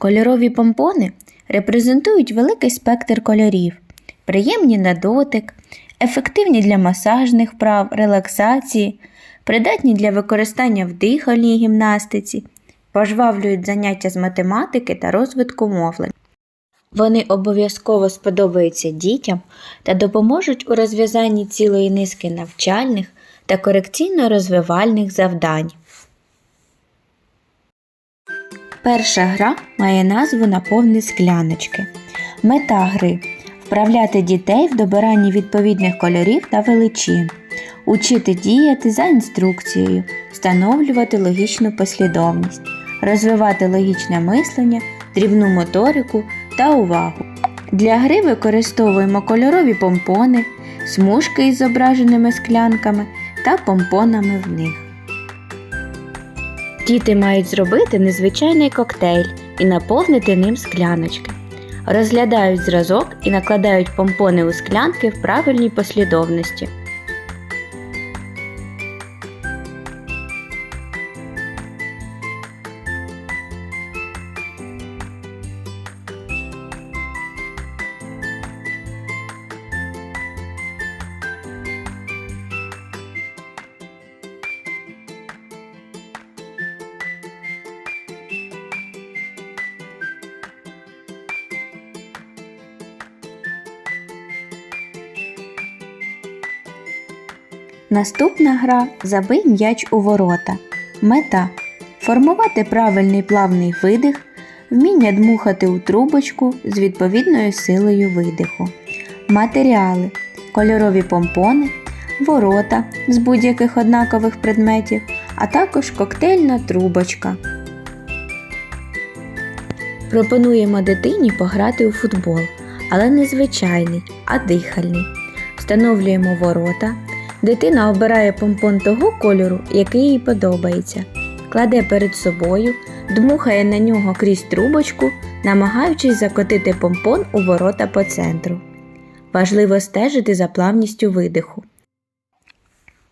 Кольорові помпони репрезентують великий спектр кольорів, приємні на дотик, ефективні для масажних вправ, релаксації, придатні для використання в дихальній гімнастиці, пожвавлюють заняття з математики та розвитку мовлення. Вони обов'язково сподобаються дітям та допоможуть у розв'язанні цілої низки навчальних та корекційно-розвивальних завдань. Перша гра має назву Наповни скляночки. Мета гри вправляти дітей в добиранні відповідних кольорів та величин, учити діяти за інструкцією, встановлювати логічну послідовність, розвивати логічне мислення, дрібну моторику та увагу. Для гри використовуємо кольорові помпони, смужки із зображеними склянками та помпонами в них. Діти мають зробити незвичайний коктейль і наповнити ним скляночки. Розглядають зразок і накладають помпони у склянки в правильній послідовності. Наступна гра Забий м'яч у ворота. Мета формувати правильний плавний видих, вміння дмухати у трубочку з відповідною силою видиху. Матеріали кольорові помпони, ворота з будь-яких однакових предметів, а також коктейльна трубочка. Пропонуємо дитині пограти у футбол, але не звичайний, а дихальний. Встановлюємо ворота. Дитина обирає помпон того кольору, який їй подобається, кладе перед собою, дмухає на нього крізь трубочку, намагаючись закотити помпон у ворота по центру. Важливо стежити за плавністю видиху.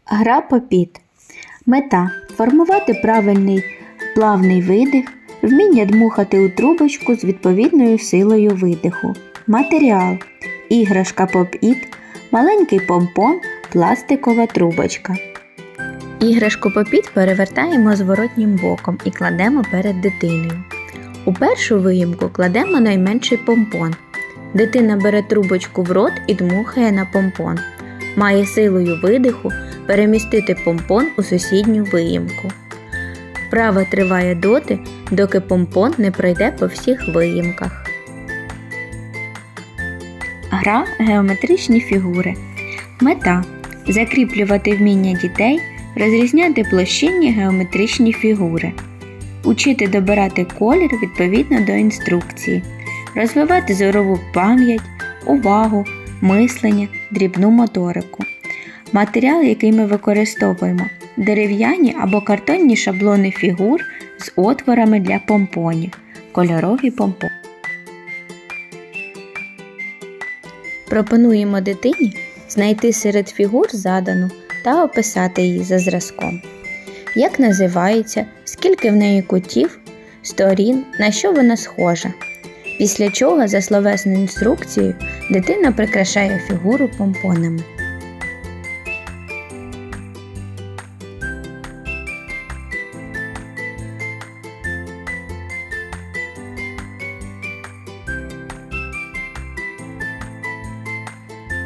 Гра попіт. Мета формувати правильний плавний видих, вміння дмухати у трубочку з відповідною силою видиху. Матеріал іграшка поп-іт, маленький помпон, пластикова трубочка. Іграшку попіт перевертаємо зворотнім боком і кладемо перед дитиною. У першу виїмку кладемо найменший помпон. Дитина бере трубочку в рот і дмухає на помпон. Має силою видиху перемістити помпон у сусідню виїмку. Вправа триває доти, доки помпон не пройде по всіх виїмках. Гра геометричні фігури. Мета закріплювати вміння дітей, розрізняти площинні геометричні фігури, учити добирати колір відповідно до інструкції, розвивати зорову пам'ять, увагу, мислення, дрібну моторику. Матеріал, який ми використовуємо дерев'яні або картонні шаблони фігур з отворами для помпонів, кольорові помпони. Пропонуємо дитині знайти серед фігур задану та описати її за зразком. Як називається, скільки в неї кутів, сторін, на що вона схожа. Після чого за словесною інструкцією дитина прикрашає фігуру помпонами.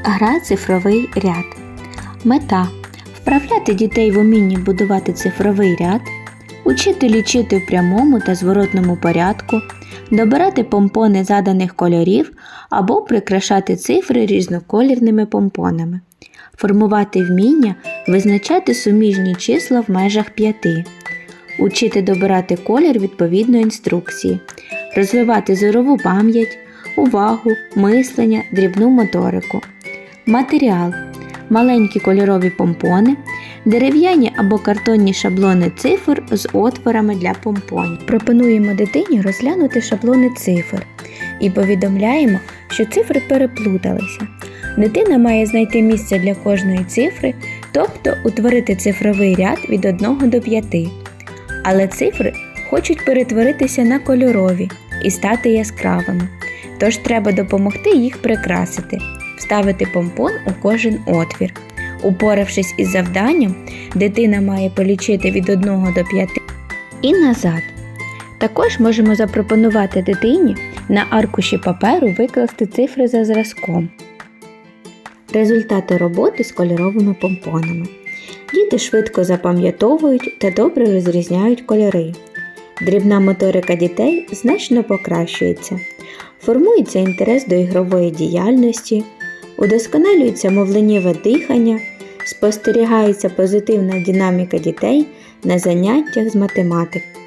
Гра цифровий ряд. Мета вправляти дітей в умінні будувати цифровий ряд, учити лічити в прямому та зворотному порядку, добирати помпони заданих кольорів або прикрашати цифри різноколірними помпонами, формувати вміння визначати суміжні числа в межах п'яти, учити добирати колір відповідно інструкції, розвивати зорову пам'ять, увагу, мислення, дрібну моторику. Матеріал маленькі кольорові помпони, дерев'яні або картонні шаблони цифр з отворами для помпонів. Пропонуємо дитині розглянути шаблони цифр і повідомляємо, що цифри переплуталися. Дитина має знайти місце для кожної цифри, тобто утворити цифровий ряд від 1 до 5. Але цифри хочуть перетворитися на кольорові і стати яскравими. Тож треба допомогти їх прикрасити, вставити помпон у кожен отвір. Упоравшись із завданням, дитина має полічити від 1 до 5 і назад. Також можемо запропонувати дитині на аркуші паперу викласти цифри за зразком. Результати роботи з кольоровими помпонами. Діти швидко запам'ятовують та добре розрізняють кольори. Дрібна моторика дітей значно покращується. Формується інтерес до ігрової діяльності, удосконалюється мовленнєве дихання, спостерігається позитивна динаміка дітей на заняттях з математики.